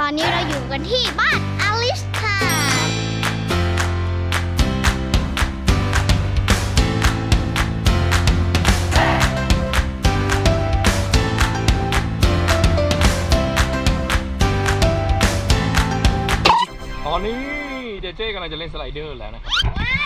ตอนนี้เราอยู่กันที่บ้านอลิสค่ะตอนนี้เจเจกำลังจะเล่นสไลเดอร์แล้วนะครับ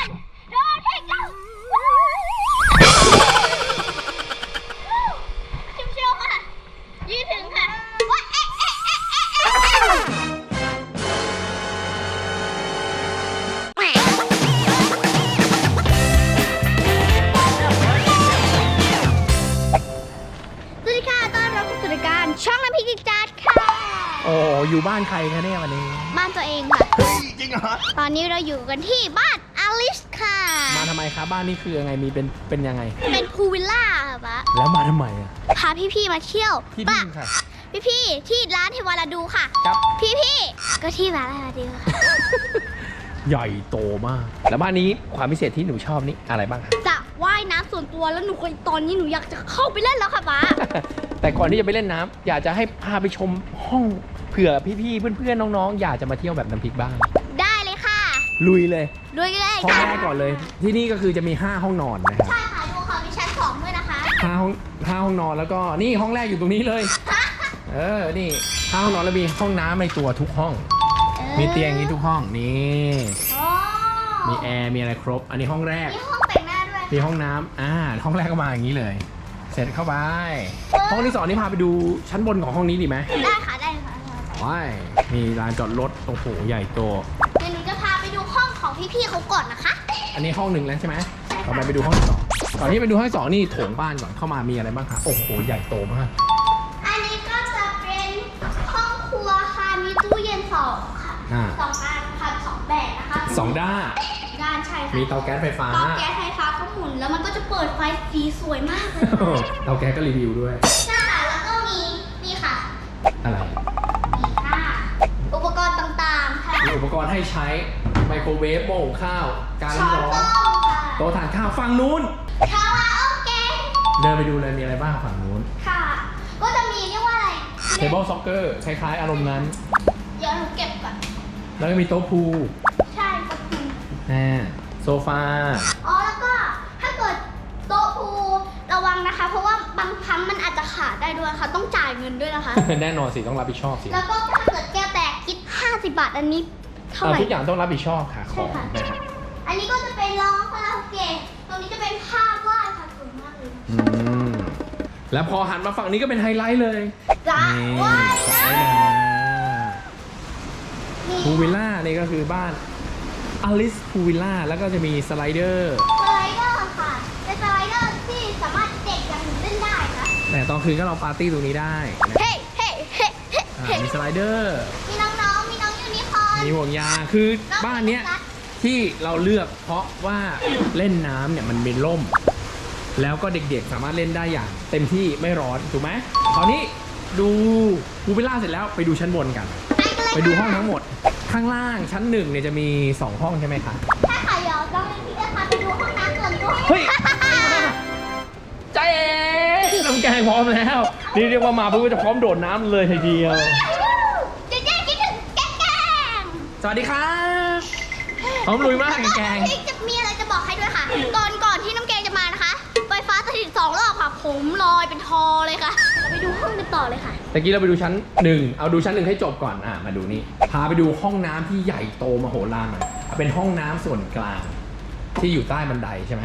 อ้อยู่บ้านใครคะเนี่ยวันนี้ บ้านตัวเองค่ะจริงเหรอ ตอนนี้เราอยู่กันที่บ้านอลิสค่ะ มาทำไมคะบ้านนี่คือยังไงมีเป็นเป็นยังไง เป็นพูลวิลล่าค่ะปะแล้วมาทำไมอะพาพี่ๆมาเที่ยวที่ปะนี่ค่ะพี่ๆที่ร้านเทวาลาดูค่ะ ครับพี่ๆก็ที่ร้านเทวาลาดูค่ะใหญ่โตมาก แล้วบ้านนี้ความพิเศษที่หนูชอบนี่อะไรบ้างคะสระว่ายน้ำส่วนตัวแล้วหนูเคยตอนนี้หนูอยากจะเข้าไปเล่นแล้วค่ะป๊าแต่ก่อนที่จะไปเล่นน้ำอยากจะให้พาไปชมห้อง เผื่อพี่ๆเพื่อนๆน้องๆ อยากจะมาเที่ยวแบบน้ำพริกบ้าง ได้เลยค่ะลุยเลยด้วยเลยห้องแรกก่อนเลย ที่นี่ก็คือจะมี 5 ห้องนอนนะครับใช่ค่ะดูค่ะมีชั้นสองด้วยนะคะห้าห้องห้าห้องนอนแล้วก็นี่ห้องแรกอยู่ตรงนี้เลย เออนี่ห้าห้องนอนแล้วมีห้องน้ำในตัวทุกห้อง มีเตียงอย่างนี้ทุกห้องนี่โอ้มีแอร์มีอะไรครบ อันนี้ห้องแรก มีห้องแต่งหน้าด้วยมีห้องน้ำอ่าห้องแรกก็มาอย่างนี้เลย เสร็จเข้าไป ห้องที่สองนี่พาไปดูชั้นบนของห้องนี้ดีไหมได้ค่ะได้ค่ะว้า ยมีลานจอดรถโอ้โหใหญ่โต เดี๋ยวหนูจะพาไปดูห้องของพี่ๆเขาก่อนนะคะ อันนี้ห้องหนึ่งแล้วใช่ไหมต่อไปไปดูห้องที่สองก่อนที่ไปดูห้องที่สองนี่โถงบ้านก่อนเข้ามามีอะไรบ้างคะโอ้โหใหญ่โตมาก อันนี้ก็จะเป็นห้องครัวค่ะ มีตู้เย็นสองค่ะอ่า สองอันค่ะสองแบบนะคะสองด้านด้านใช่ค่ะมีเตาแก๊สไฟฟ้า เตาแก๊สไฟฟ้าก็หมุนแล้วมันก็จะเปิดไฟสีสวยมากเลยค่ะ เตาแก๊สก็รีวิวด้วยใช่ค่ะแล้วก็มีนี่ค่ะ อะไร ให้ใช้ไมโครเวฟหม้อหุงข้าว การช้อนร้อนส้มค่ะโต๊ะทานข้าวฝั่งนู้น คาราโอเกะเดินไปดูเลยมีอะไรบ้างฝั่งนู้นค่ะ ก็จะมีเรียกว่าอะไร เทเบิลซ็อกเกอร์คล้ายๆ อารมณ์นั้น เดี๋ยวหนูเก็บก่อน แล้วก็มีโต๊ะพูลใช่ก็คืออ่าโซฟา อ๋อแล้วก็ถ้าเกิดโต๊ะพูระวังนะคะ เพราะว่าบางครั้งมันอาจจะขาดได้ด้วยค่ะ ต้องจ่ายเงินด้วยนะคะ แน่นอนสิต้องรับผิดชอบสิ แล้วก็ถ้าเกิดแก้วแตกคิด 50 บาท อันนี้ เท่าเอาไหร่ ทุกอย่างต้องรับผิดชอบค่ะของใช่ค่ะนะครับอันนี้ก็จะเป็นร้องคาราโอเกะตรงนี้จะเป็นภาพวาดค่ะสวยมากเลยอืมแล้วพอหันมาฝั่งนี้ก็เป็นไฮไลท์เลยจ้านี่ว้ายสนะระว่ายน้ำพูวิลล่านี่ก็คือบ้านอลิสพูวิลล่าแล้วก็จะมีสไลเดอร์สไลเดอร์ค่ะ เป็นสไลเดอร์ที่สามารถเด็กอย่างหนูเล่นได้นะแต่ตอนคืนก็เราปาร์ตี้ตรงนี้ได้นะเฮ้เฮ้เฮ้เฮ้อ่าเฮ้มีสไลเดอร์มี มีห่วงยางคือบ้านเนี้ยที่เราเลือกเพราะว่าเล่นน้ำเนี่ยมันเป็นร่ม แล้วก็เด็กๆสามารถเล่นได้อย่าง เต็มที่ไม่ร้อนถูกไหมคราวนี้ดูพูวิลล่าเสร็จแล้วไปดูชั้นบนกัน ไปดูห้องทั้งหมด ข้างล่างชั้นหนึ่งเนี่ยจะมี 2 ห้องใช่ไหมคะถ้าใครอยากต้องเล่นพี่จะพาไปดูห้องน้ำส่วนตัวเฮ้ยใจเอ๋น้ำแกงพร้อมแล้ว นี่เรียกว่ามาปุ๊บก็จะพร้อมโดดน้ำเลยทีเดียว เจ๊เจ๊คิดถึงแกงแกง สวัสดีครับพร้อมลุยมากแกง พี่จะมีอะไรจะบอกให้ด้วยค่ะ ก่อนก่อนที่น้ำแกงจะมานะคะไฟฟ้าสถิตสองรอบค่ะ ผมลอยเป็นทอเลยค่ะเราไปดูห้องกันต่อเลยค่ะ ตะกี้เราไปดูชั้นหนึ่งเอาดูชั้นหนึ่งให้จบก่อน อะ มาดูนี่ พาไปดูห้องน้ำที่ใหญ่โตมโหฬารหน่อยเอาเป็นห้องน้ำส่วนกลาง ที่อยู่ใต้บันไดใช่ไหม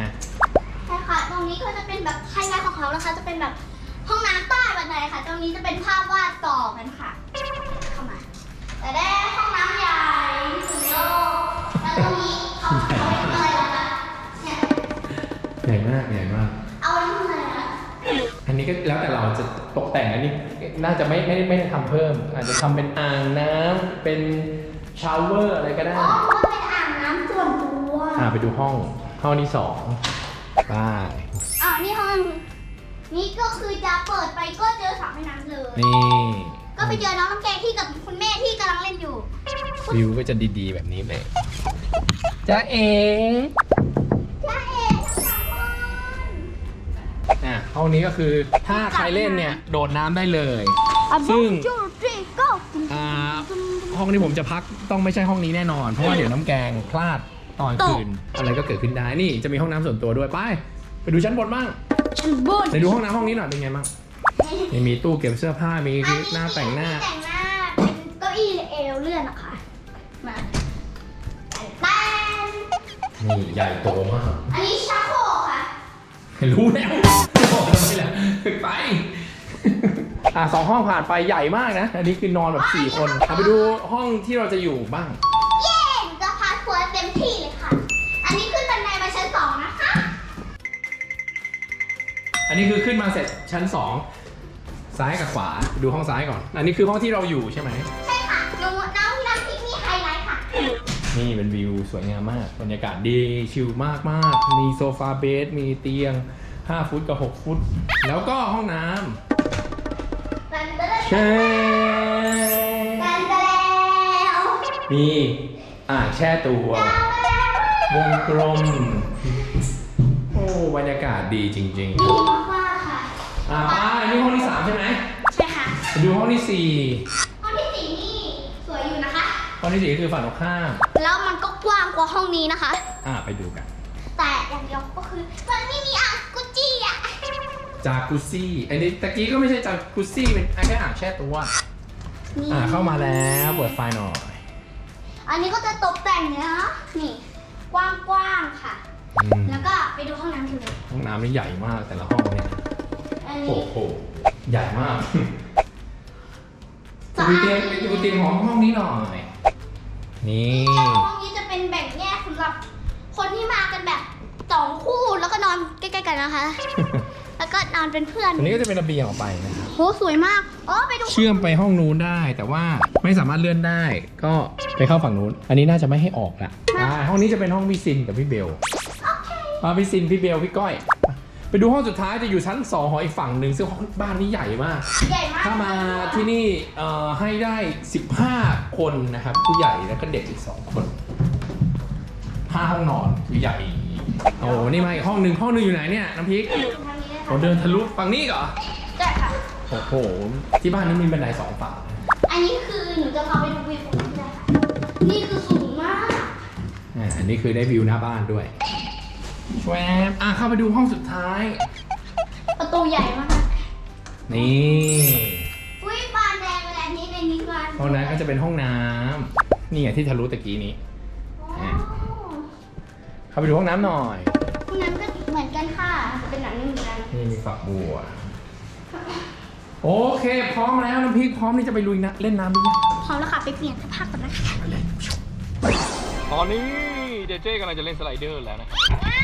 ใช่ค่ะ ตรงนี้ก็จะเป็นแบบไฮไลท์ของเขานะคะ จะเป็นแบบห้องน้ำใต้บันไดค่ะ ตรงนี้จะเป็นภาพวาดต่อกันค่ะ เข้ามา แต่ได้ ใหญ่มากใหญ่มาก เอาไว้ทำอะไรคะอันนี้ก็แล้วแต่เราจะตกแต่งอันนี้น่าจะไม่ไม่ไม่ได้ทำเพิ่ม อาจจะทำเป็นอ่างน้ำเป็นชาวเวอร์อะไรก็ได้อ๋อมันเป็นอ่างน้ำส่วนตัวอ่าไปดูห้องห้องที่สองไปอ่านี่ห้อง นี่ก็คือจะเปิดไปก็เจอสระว่ายน้ำเลย นี่ก็ไปเจอน้องน้ำแกงที่กับคุณแม่ที่กำลังเล่นอยู่ วิวก็จะดีๆแบบนี้เลยจ้าเอ๋ อะห้องนี้ก็คือถ้าใครเล่นเนี่ยโดดน้ำได้เลย ซึ่งจูจีก็อ่าห้องที่ผมจะพักต้องไม่ใช่ห้องนี้แน่นอน เพราะว่าเดี๋ยวน้ำแกงพลาดตอนคืน อะไรก็เกิดขึ้นได้นี่จะมีห้องน้ำส่วนตัวด้วยไปไปดูชั้นบนบ้างชั้นบนไปดูห้องน้ำห้องนี้หน่อยเป็นไงบ้างนี่มีตู้เก็บเสื้อผ้ามีอันนี้หน้าแต่งหน้า แต่งหน้าเป็นเก้าอี้เอวเลื่อนนะคะมาแป้นนี่ใหญ่โตมากอันนี้ชักโครกค่ะรู้แล้ว บอกทำไมล่ะไปอะสองห้องผ่านไปใหญ่มากนะ อันนี้คือนอนแบบสี่คนเอาไปดูห้องที่เราจะอยู่บ้าง เย้หนูจะพาทัวร์เต็มที่เลยค่ะ อันนี้ขึ้นบันไดมาชั้นสองนะคะ อันนี้คือขึ้นมาเสร็จชั้นสองซ้ายกับขวาดูห้องซ้ายก่อน อันนี้คือห้องที่เราอยู่ใช่ไหมใช่ค่ะหนูน้องน้ำพริกมีไฮไลท์ค่ะ นี่เป็นวิวสวยงามมาก บรรยากาศดีชิลมากมากๆมีโซฟาเบสมีเตียง 5 ฟุตกับ 6 ฟุต แล้วก็ห้องน้ตันเตอร์ำแช่ตันเตอร์แล้วมีอ่างแช่ตัววงกลม โอ้บรรยากาศดีจริงดีมากๆค่ะๆอ่าป้าอันนี้ห้องที่3ใช่ไหมใช่ค่ะไปดูห้องที่ห้องที่สี่นี่สวยอยู่นะคะ4ห้องที่4คือฝั่งตรงข้ามแล้วมันก็กว้างกว่าห้องนี้นะคะ อ่าไปดูกัน แต่อย่างเดียวก็คือมันไม่มีอ่างกุจิอะ จากุซี่อันนี้ตะกี้ก็ไม่ใช่จากุซี่เป็นแค่อ่างแช่ตัวนี่อ่าเข้ามาแล้วเปิดไฟหน่อย อันนี้ก็จะตกแต่งเนะนี่กว้างๆค่ะ อืม แล้วก็ไปดูห้องน้ำกันเลยห้องน้ำนี่ใหญ่มากแต่ละห้องเนี่ยอันโอ้นี้โหใหญ่มากดูเตียงดูเตียงของห้องนี้หน่อยนี่ห้องนี้จะเป็นแบ่งแยกสำหรับคนที่มากันแบบสองคู่แล้วก็นอนใกล้ๆกันนะคะ แล้วก็นอนเป็นเพื่อนอันนี้ก็จะเป็นระเบียงออกไปนะครับโหสวยมากอ๋อไปดูเชื่อมไปห้องนู้นได้ แต่ว่าไม่สามารถเลื่อนได้ ก็ไปเข้าฝั่งนู้น อันนี้น่าจะไม่ให้ออกละอ่าห้องนี้จะเป็นห้องพี่ซินกับพี่เบลโอเคมาพี่ซินพี่เบลพี่ก้อย ไปดูห้องสุดท้ายจะอยู่ชั้นสองของอีกฝั่งหนึ่งซึ่งห้องบ้านนี้ใหญ่มาก ใหญ่มากถ้ามาที่นี่เอ่อให้ได้ 15 คนนะครับ ผู้ใหญ่แล้วก็เด็กอีก 2 คนห้าห้องนอนคือใหญ่ โอ้นี่มาอีกห้องหนึ่งห้องหนึ่งอยู่ไหนเนี่ยน้ำพริกทางนี้นะ เราคะเดินทะลุฝั่งนี้เหรอได้ค่ะ โอ้โห ที่บ้านนี้มีบันไดสองฝั่ง อันนี้คือหนูจะพาไปดูวิวตรงนี้เลยค่ะ นี่คือสูงมาก อ่า อันนี้คือได้วิวหน้าบ้านด้วยแวบอะเข้าไปดูห้องสุดท้าย ประตูใหญ่มากนี่ อุ้ยบานแดงเลยอันนี้ในนี้บานห้องนั้นก็จะเป็นห้องน้ำนี่ไงที่ทะลุตะกี้นี้อ๋อเข้าไปดูห้องน้ำหน่อย ห้องน้ำก็เหมือนกันค่ะจะเป็นหนังเหมือนกัน นี่มีฝักบัว โอเค พร้อมแล้วน้ำพริกพร้อมที่จะไปลุยนะเล่นน้ำหรือยังพร้อมแล้วค่ะ ไปเปลี่ยนเสื้อผ้าก่อนนะคะไปเลยตอนนี้เจเจกำลังจะเล่นสไลเดอร์แล้วนะครับ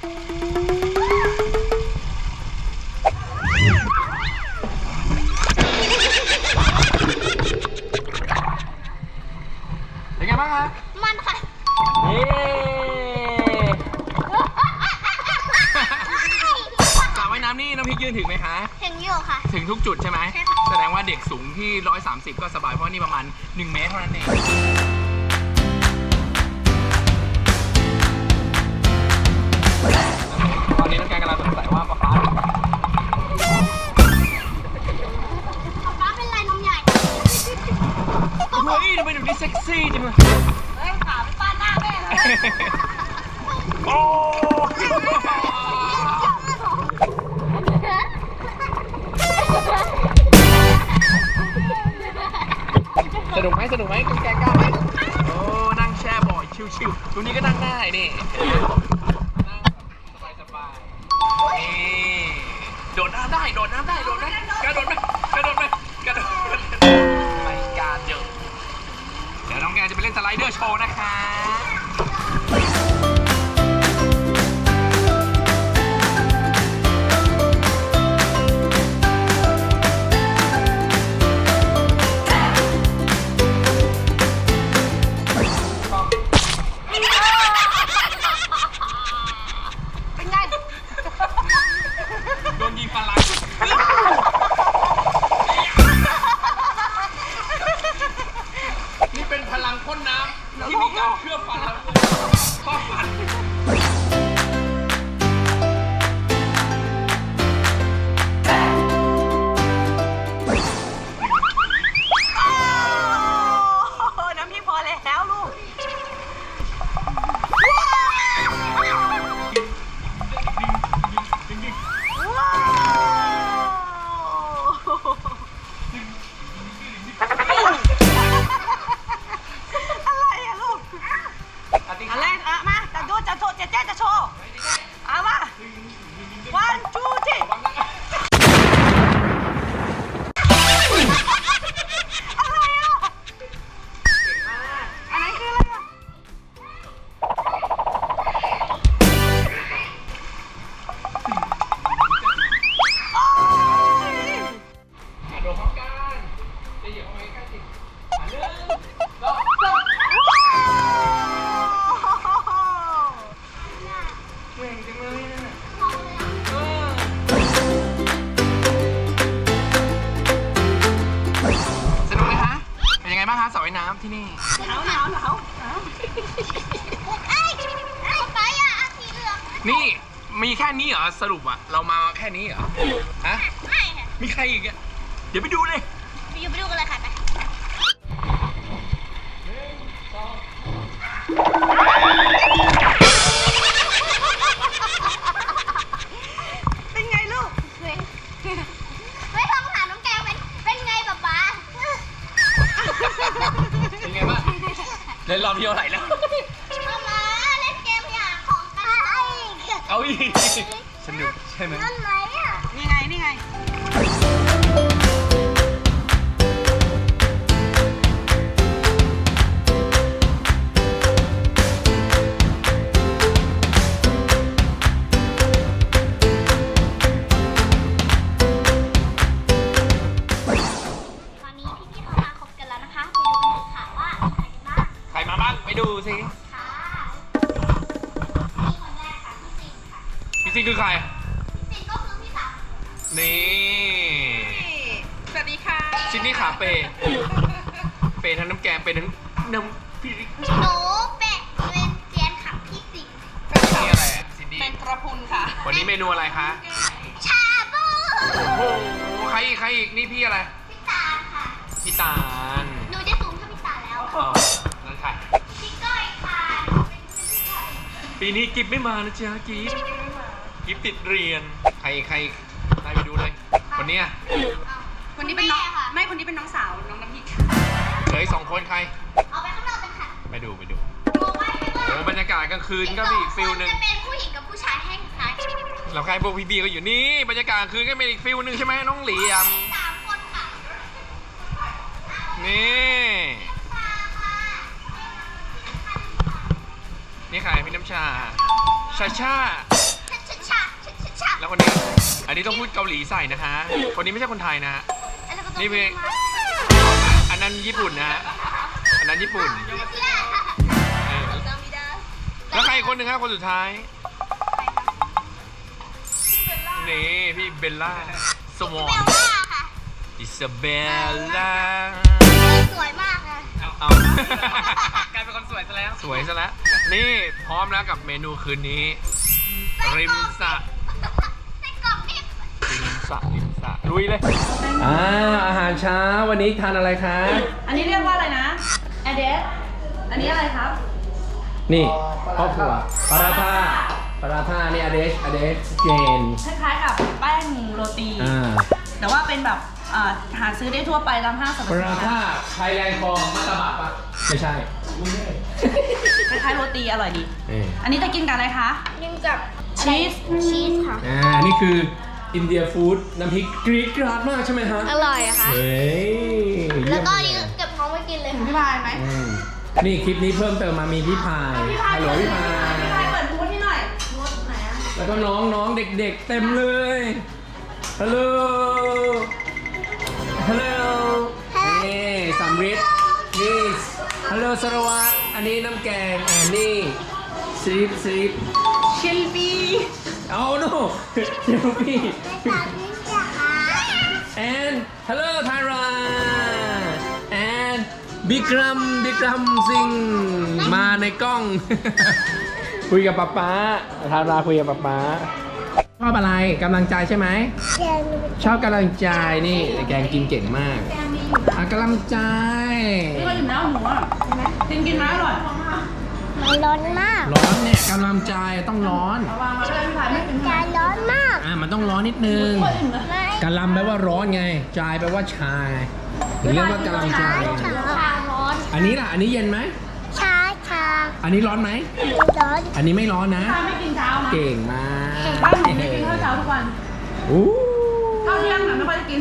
เจมาเป็นไงบ้างคะมันค่ะ เย้สระว่ายน้ำนี่น้ำพริกยืนถึงไหมคะ เห็นอยู่ค่ะ ถึงทุกจุดใช่ไหม ใช่ค่ะ แสดงว่าเด็กสูงที่ 130 ก็สบายเพราะนี่ประมาณ 1 เมตรเท่านั้นเอง นี่โดดน้ำได้ โดดน้ำได้ โดดไหมกระโดดไหมกระโดดไหมกระโดดไม่กล้าเดี๋ยวเดี๋ยวน้องแกจะไปเล่นสไลเดอร์โชว์นะคะ สรุปอะเรามาแค่นี้เหรอฮะไม่ค่ะมีใครอีกอะเดี๋ยวไปดูเลยไปอยู่ไปดูกันเลยค่ะไปเป็นไงลูก ไม่ต้องถามน้องแกงเป็นเป็นไงป๊าป๊า เป็นไงบ้างเล่นรอบเที่ยวไหนแล้ว นุ นนี้ขาเปย์เปย์ทั้งน้ำแกงเปย์ทั้งน้ำพี่หนูเป็ดเป็นเจียนค่ะพี่สิงห์นี่อะไรอะซินดี้เป็นกระพุนค่ะ วันนี้เมนูอะไรคะ ชาบูโอ้โห ใครอีกใครอีกนี่พี่อะไร พี่ตาลค่ะ พี่ตาลหนูจะสูงเท่าพี่ตาลแล้วอ๋อนั่นใครพี่ก้อยค่ะหนูเป็นพี่ก้อยปีนี้กิฟไม่มานะจ๊ะกิฟกิฟติดเรียน ใครอีกใครอีกได้ไปดูเลยคนเนี้ย คนนี้เป็นน้องแม่ค่ะ ไม่คนนี้เป็นน้องสาวน้องน้ำพริกเหลืออีกสองคนใคร เอาไปข้างนอกกันค่ะไปดูไปดูบอกไว้ไม่ว่าโอ้บรรยากาศกลางคืนก็มีอีกฟิลหนึ่งจะเป็นผู้หญิงกับผู้ชายให้คล้ายกันเราใครพวกพี่บีก็อยู่นี่บรรยากาศกลางคืนก็เป็นอีกฟิลหนึ่งใช่ไหมน้องเหลียมสามคนค่ะนี่ตาค่ะนี่ใครพี่น้ำชาชาชาชาชาชาชาชาแล้วคนนี้ อันนี้ต้องพูดเกาหลีใส่นะคะ คนนี้ไม่ใช่คนไทยนะ นี่เป็นอันนั้นญี่ปุ่นนะฮะ อันนั้นญี่ปุ่นเสียเออแล้วใครอีกคนหนึ่งฮะคนสุดท้าย นี่ พี่เบลล่าสวอเบนลล่าค่ะอิซาเบลล่า สวยมากค่ะเอา กลายเป็นคนสวยซะแล้ว สวยซะแล้ว นี่พร้อมแล้วกับเมนูคืนนี้ ริมสระไส้กรอกนี่ริมสระริม สระลุยเลย อ่าอาหารเช้าวันนี้ทานอะไรคะ อันนี้เรียกว่าอะไรนะแอเดสอันนี้อะไรครับ นี่ครอบครัวปาราธาปาราธานี่อเดชอเดชเจน คล้ายๆกับแป้งโรตี อ่าแต่ว่าเป็นแบบเอ่อหาซื้อได้ทั่วไปตามห้างสรรพปาสินราค้าธาไทยแลนด์คองมัตตบะปะไม่ใช่คล้ายๆโรตีอร่อยดี นี่อันนี้จะกินกับอะไรคะ กินกับชีส ชีสค่ะ อ่านี่คือ อินเดียฟู้ดน้ำพริกกรีดกราดมากใช่ไหมฮะอร่อยอะค่ะ เฮ้ยแล้วก็เยี่นี่ยมเลยเก็บท้องไว้กินเลยพี่พายไหมอืมนี่คลิปนี้เพิ่มเติมมามีพี่พายพี่พายฮัลโหลพี่พาย พี่พายเปิดบูธที่หน่อยบูธไหนอะแล้วก็น้องน้องเด็กๆ เต็มเลย ฮัลโหล ฮัลโหล นี่สำริดนี่ ฮัลโหลสารวัตรอันนี้น้ำแกงอ่านี่สลิปสลิปชิลบี้ เอาโน่เดี๋ยวพี่ and hello Thailand and บิกรัมบิกรัมซิงมาในกล้อง คุยกับป๊าป๊าทาราคุยกับป๊าป๊าชอบอะไรกำลังใจใช่ไหม ชอบกำลังใจนี่แกงกินเก่งมากแกมีอยู่นะอะกำลังใจนี่ก็อยู่แล้วหนูอะกินกินไหมอร่อย มันร้อนมาก ร้อนเนี่ยกำลังใจต้องร้อนเอาวางมาไม่ได้พี่พายไม่กินใจร้อนมาก อะมันต้องร้อนนิดนึงไม่กะลำแปลว่าร้อนไง จายแปลว่าชาไงถึงเรียกว่ากำลังใจชาร้อนอันนี้ล่ะ อันนี้เย็นไหมชาชาอันนี้ร้อนไหม ร้อนอันนี้ไม่ร้อนนะพี่พายไม่กินเช้านะเก่งมากบ้านหนูไม่กินข้าวเช้าทุกวันอู้ข้าวเที่ยงน่ะไม่ค่อยได้กิน